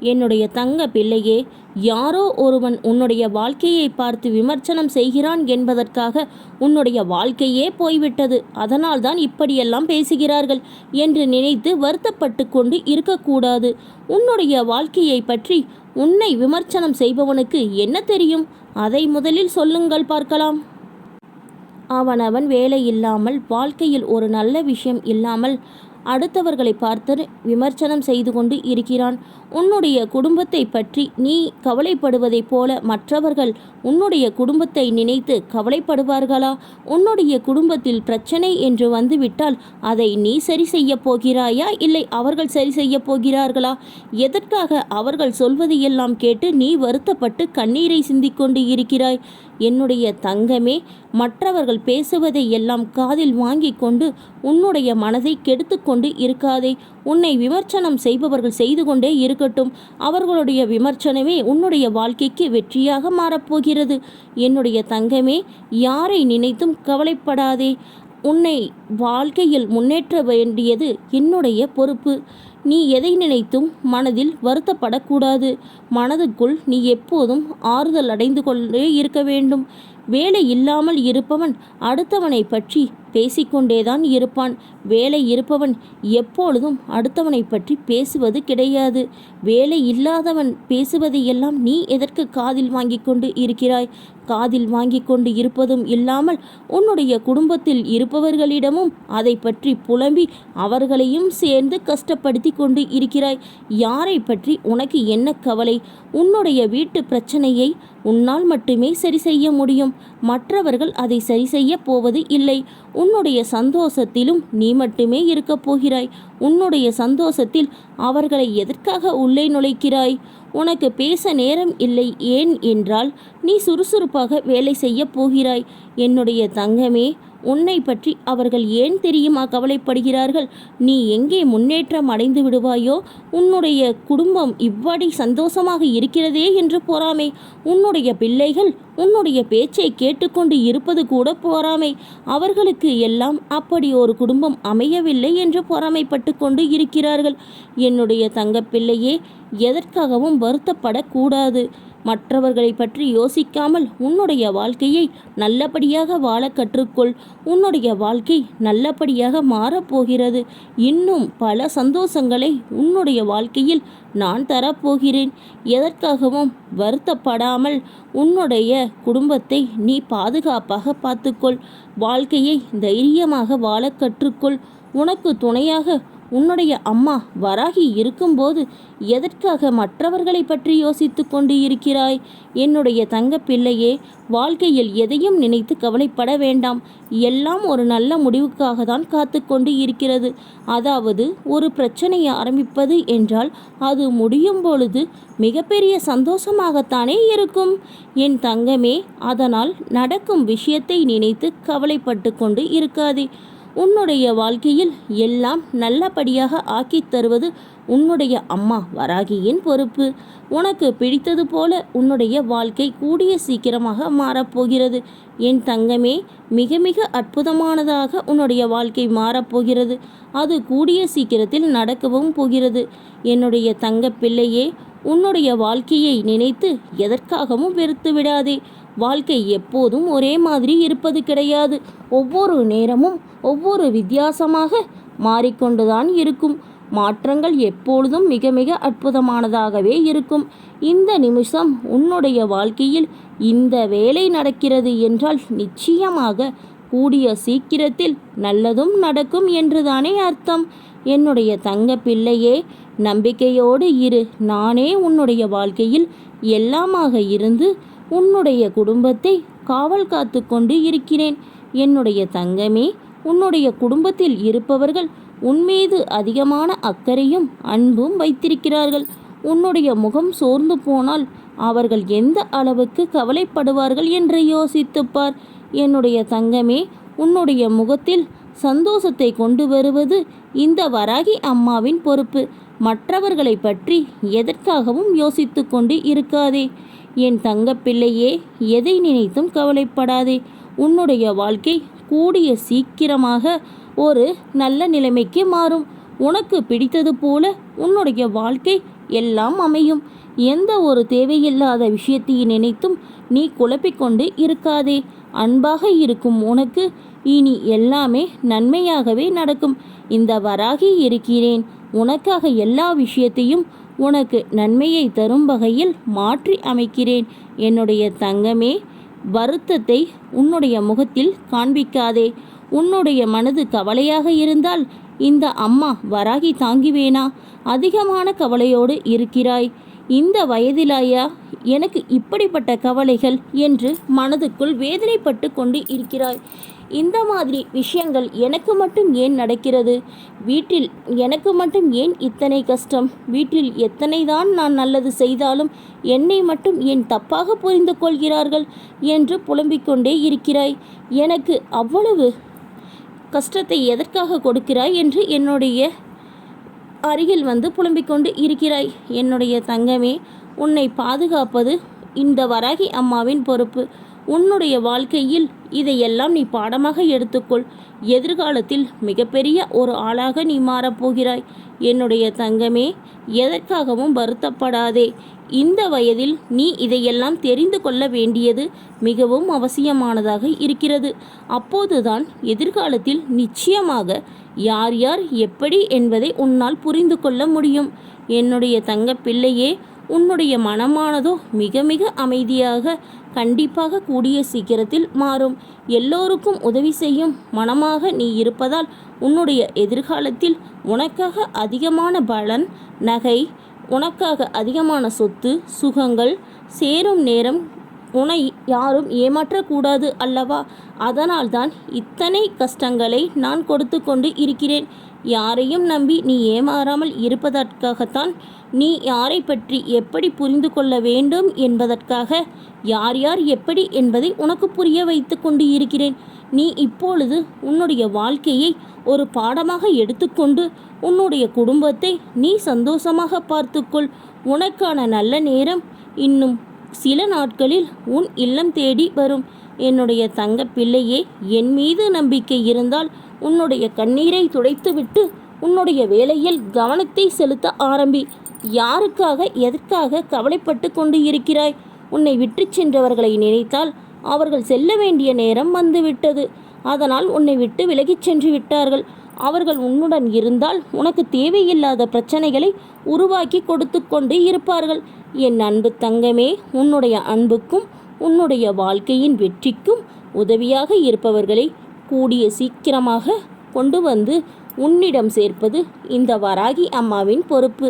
என்னுடைய தங்க பிள்ளையே யாரோ ஒருவன் உன்னுடைய வாழ்க்கையை பார்த்து விமர்சனம் செய்கிறான் என்பதற்காக உன்னுடைய வாழ்க்கையே போய்விட்டது. அதனால்தான் இப்படியெல்லாம் பேசுகிறார்கள் என்று நினைத்து வருத்தப்பட்டு கொண்டு இருக்கக்கூடாது. உன்னுடைய வாழ்க்கையை பற்றி உன்னை விமர்சனம் செய்பவனுக்கு என்ன தெரியும்? அதை முதலில் சொல்லுங்கள் பார்க்கலாம். அவனவன் வேலை இல்லாமல் வாழ்க்கையில் ஒரு நல்ல விஷயம் இல்லாமல் அடுத்தவர்களை பார்த்து விமர்சனம் செய்து கொண்டு இருக்கிறான். உன்னுடைய குடும்பத்தை பற்றி நீ கவலைப்படுவதைப் போல மற்றவர்கள் உன்னுடைய குடும்பத்தை நினைத்து கவலைப்படுவார்களா? உன்னுடைய குடும்பத்தில் பிரச்சனை என்று வந்துவிட்டால் அதை நீ சரி செய்ய போகிறாயா? இல்லை அவர்கள் சரி செய்ய போகிறார்களா? எதற்காக அவர்கள் சொல்வதையெல்லாம் கேட்டு நீ வருத்தப்பட்டு கண்ணீரை சிந்திக்கொண்டு இருக்கிறாய்? என்னுடைய தங்கமே மற்றவர்கள் பேசுவதை எல்லாம் காதில் வாங்கி கொண்டு உன்னுடைய மனதை கெடுத்துக்கொண்டு கொண்டு இருக்காதே. உன்னை விமர்சனம் செய்பவர்கள் செய்து கொண்டே இருக்கட்டும். அவர்களுடைய விமர்சனமே உன்னுடைய வாழ்க்கைக்கு வெற்றியாக மாறப்போகிறது. என்னுடைய தங்கமே யாரை நினைத்தும் கவலைப்படாதே. உன்னை வாழ்க்கையில் முன்னேற்ற வேண்டியது என்னுடைய பொறுப்பு. நீ எதை நினைத்தும் மனதில் வருத்தப்படக்கூடாது. மனதுக்குள் நீ எப்போதும் ஆறுதல் அடைந்து கொண்டே இருக்க வேண்டும். வேலை இல்லாமல் இருப்பவன் அடுத்தவனை பற்றி பேசிக்கொண்டேதான் இருப்பான். வேலை இருப்பவன் எப்பொழுதும் அடுத்தவனை பற்றி பேசுவது கிடையாது. வேலை இல்லாதவன் பேசுவதையெல்லாம் நீ எதற்கு காதில் வாங்கி கொண்டு இருக்கிறாய்? காதில் வாங்கி கொண்டு இருப்பதும் இல்லாமல் உன்னுடைய குடும்பத்தில் இருப்பவர்களிடமும் அதை பற்றி புலம்பி அவர்களையும் சேர்ந்து கஷ்டப்படுத்தி கொண்டு இருக்கிறாய். யாரை பற்றி உனக்கு என்ன கவலை? உன்னுடைய வீட்டு பிரச்சனையை உன்னால் மட்டுமே சரி செய்ய முடியும். மற்றவர்கள் அதை சரி செய்ய போவது இல்லை. உன்னுடைய சந்தோஷத்திலும் நீ மட்டுமே இருக்கப் போகிறாய். உன்னுடைய சந்தோஷத்தில் அவர்களை எதற்காக உள்ளே நுழைக்கிறாய்? உனக்கு பேச நேரம் இல்லை. ஏன் என்றால் நீ சுறுசுறுப்பாக வேலை செய்ய போகிறாய். என்னுடைய தங்கமே உன்னை பற்றி அவர்கள் ஏன் தெரியுமா கவலைப்படுகிறார்கள்? நீ எங்கே முன்னேற்றம் அடைந்து விடுவாயோ? உன்னுடைய குடும்பம் இவ்வாடி சந்தோஷமாக இருக்கிறதே என்று போறாமே. உன்னுடைய பிள்ளைகள் உன்னுடைய பேச்சை கேட்டுக்கொண்டு இருப்பது கூட போறாமை. அவர்களுக்கு எல்லாம் அப்படி ஒரு குடும்பம் அமையவில்லை என்று பொறாமைப்பட்டு கொண்டு இருக்கிறார்கள். என்னுடைய தங்கப்பிள்ளையே எதற்காகவும் வருத்தப்படக்கூடாது. மற்றவர்களை பற்றி யோசிக்காமல் உன்னுடைய வாழ்க்கையை நல்லபடியாக வாழ கற்றுக்கொள். உன்னுடைய வாழ்க்கை நல்லபடியாக மாறப்போகிறது இன்னும் பல சந்தோஷங்களை உன்னுடைய வாழ்க்கையில் நான் தரப்போகிறேன் எதற்காகவும் வருத்தப்படாமல் உன்னுடைய குடும்பத்தை நீ பாதுகாப்பாக பார்த்துக்கொள். வாழ்க்கையை தைரியமாக வாழ கற்றுக்கொள். உனக்கு துணையாக உன்னுடைய அம்மா வராகி இருக்கும்போது எதற்காக மற்றவர்களை பற்றி யோசித்து கொண்டு இருக்கிறாய் என்னுடைய தங்க பிள்ளையே வாழ்க்கையில் எதையும் நினைத்து கவலைப்பட வேண்டாம். எல்லாம் ஒரு நல்ல முடிவுக்காக தான் காத்து கொண்டு இருக்கிறது அதாவது ஒரு பிரச்சனையை ஆரம்பிப்பது என்றால் அது முடியும் பொழுது மிகப்பெரிய சந்தோஷமாகத்தானே இருக்கும். என் தங்கமே அதனால் நடக்கும் விஷயத்தை நினைத்து கவலைப்பட்டு கொண்டு இருக்காதே. உன்னுடைய வாழ்க்கையில் எல்லாம் நல்லபடியாக ஆக்கி தருவது உன்னுடைய அம்மா வராகியின் பொறுப்பு. உனக்கு பிடித்தது போல உன்னுடைய வாழ்க்கை கூடிய சீக்கிரமாக மாறப்போகிறது என் தங்கமே மிக மிக அற்புதமானதாக உன்னுடைய வாழ்க்கை மாறப்போகிறது அது கூடிய சீக்கிரத்தில் நடக்கவும் போகிறது. என்னுடைய தங்க பிள்ளையே உன்னுடைய வாழ்க்கையை நினைத்து எதற்காகவும் வெறுத்து விடாதே வாழ்க்கை எப்போதும் ஒரே மாதிரி இருப்பது கிடையாது. ஒவ்வொரு நேரமும் ஒவ்வொரு வித்தியாசமாக மாறிக்கொண்டுதான் இருக்கும். மாற்றங்கள் எப்பொழுதும் மிக மிக அற்புதமானதாகவே இருக்கும். இந்த நிமிஷம் உன்னுடைய வாழ்க்கையில் இந்த வேலை நடக்கிறது என்றால் நிச்சயமாக கூடிய சீக்கிரத்தில் நல்லதும் நடக்கும் என்றுதானே அர்த்தம். என்னுடைய தங்க பிள்ளையே நம்பிக்கையோடு இரு. நானே உன்னுடைய வாழ்க்கையில் எல்லாமாக இருந்து உன்னுடைய குடும்பத்தை காவல் காத்து கொண்டு இருக்கிறேன். என்னுடைய தங்கமே உன்னுடைய குடும்பத்தில் இருப்பவர்கள் உன்மீது அதிகமான அக்கறையும் அன்பும் வைத்திருக்கிறார்கள். உன்னுடைய முகம் சோர்ந்து போனால் அவர்கள் எந்த அளவுக்கு கவலைப்படுவார்கள் என்று யோசித்துப்பார் என்னுடைய தங்கமே உன்னுடைய முகத்தில் சந்தோஷத்தை கொண்டு வருவது இந்த வராகி அம்மாவின் பொறுப்பு. மற்றவர்களை பற்றி எதற்காகவும் யோசித்து கொண்டு இருக்காதே. என் தங்கப்பிள்ளையே எதை நினைத்தும் கவலைப்படாதே. உன்னுடைய வாழ்க்கை கூடிய சீக்கிரமாக ஒரு நல்ல நிலைமைக்கு மாறும். உனக்கு பிடித்தது போல உன்னுடைய வாழ்க்கை எல்லாம் அமையும். எந்த ஒரு தேவையில்லாத விஷயத்தை நினைத்தும் நீ குழப்பிக்கொண்டு இருக்காதே. அன்பாக இருக்கும் உனக்கு இனி எல்லாமே நன்மையாகவே நடக்கும். இந்த வராகி இருக்கிறேன். உனக்காக எல்லா விஷயத்தையும் உனக்கு நன்மையை தரும் வகையில் மாற்றி அமைக்கிறேன். என்னுடைய தங்கமே வருத்தத்தை உன்னுடைய முகத்தில் காண்பிக்காதே. உன்னுடைய மனது கவலையாக இருந்தால் இந்த அம்மா வராகி தாங்கிவேனா? அதிகமான கவலையோடு இருக்கிறாய். இந்த வயதிலாயா? எனக்கு இப்படிப்பட்ட கவலைகள் என்று மனதுக்குள் வேதனைப்பட்டு கொண்டு இருக்கிறாய். இந்த மாதிரி விஷயங்கள் எனக்கு மட்டும் ஏன் நடக்கிறது? வீட்டில் எனக்கு மட்டும் ஏன் இத்தனை கஷ்டம்? வீட்டில் எத்தனை தான் நான் நல்லது செய்தாலும் என்னை மட்டும் ஏன் தப்பாக புரிந்து கொள்கிறார்கள் என்று புலம்பிக் கொண்டே இருக்கிறாய். எனக்கு அவ்வளவு கஷ்டத்தை எதற்காக கொடுக்கிறாய் என்று என்னுடைய அருகில் வந்து புலம்பிக் கொண்டு இருக்கிறாய். என்னுடைய தங்கமே உன்னை பாதுகாப்பது இந்த வராகி அம்மாவின் பொறுப்பு. உன்னுடைய வாழ்க்கையில் இதையெல்லாம் நீ பாடமாக எடுத்துக்கொள். எதிர்காலத்தில் மிகப்பெரிய ஒரு ஆளாக நீ மாறப்போகிறாய் என்னுடைய தங்கமே எதற்காகவும் வருத்தப்படாதே. இந்த வயதில் நீ இதையெல்லாம் தெரிந்து கொள்ள வேண்டியது மிகவும் அவசியமானதாக இருக்கிறது. அப்போதுதான் எதிர்காலத்தில் நிச்சயமாக யார் யார் எப்படி என்பதை உன்னால் புரிந்து கொள்ள முடியும். என்னுடைய தங்க பிள்ளையே உன்னுடைய மனமானதோ மிக மிக அமைதியாக கண்டிப்பாக கூடிய சீக்கிரத்தில் மாறும். எல்லோருக்கும் உதவி செய்யும் மனமாக நீ இருப்பதால் உன்னுடைய எதிர்காலத்தில் உனக்காக அதிகமான பலன் நகை உனக்காக அதிகமான சொத்து சுகங்கள் சேரும் நேரம் உன்னை யாரும் ஏமாற்றக்கூடாது அல்லவா? அதனால்தான் இத்தனை கஷ்டங்களை நான் கொடுத்து கொண்டு இருக்கிறேன். யாரையும் நம்பி நீ ஏமாறாமல் இருப்பதற்காகத்தான் நீ யாரை பற்றி எப்படி புரிந்து கொள்ள வேண்டும் என்பதற்காக யார் யார் எப்படி என்பதை உனக்கு புரிய வைத்து கொண்டு இருக்கிறேன். நீ இப்பொழுது உன்னுடைய வாழ்க்கையை ஒரு பாடமாக எடுத்துக்கொண்டு உன்னுடைய குடும்பத்தை நீ சந்தோஷமாக பார்த்துக்கொள். உனக்கான நல்ல நேரம் இன்னும் சில நாட்களில் உன் இல்லம் தேடி வரும். என்னுடைய தங்க பிள்ளையே என் மீது நம்பிக்கை இருந்தால் உன்னுடைய கண்ணீரை துடைத்துவிட்டு உன்னுடைய வேலையில் கவனத்தை செலுத்த ஆரம்பி. யாருக்காக எதற்காக கவலைப்பட்டு கொண்டு இருக்கிறாய்? உன்னை விட்டு சென்றவர்களை நினைத்தால் அவர்கள் செல்ல வேண்டிய நேரம் வந்துவிட்டது. அதனால் உன்னை விட்டு விலகிச் சென்று விட்டார்கள். அவர்கள் உன்னுடன் இருந்தால் உனக்கு தேவையில்லாத பிரச்சனைகளை உருவாக்கி கொடுத்து கொண்டு இருப்பார்கள். என் அன்பு தங்கமே உன்னுடைய அன்புக்கும் உன்னுடைய வாழ்க்கையின் வெற்றிக்கும் உதவியாக இருப்பவர்களை கூடிய சீக்கிரமாக கொண்டு வந்து உன்னிடம் சேர்ப்பது இந்த வராகி அம்மாவின் பொறுப்பு.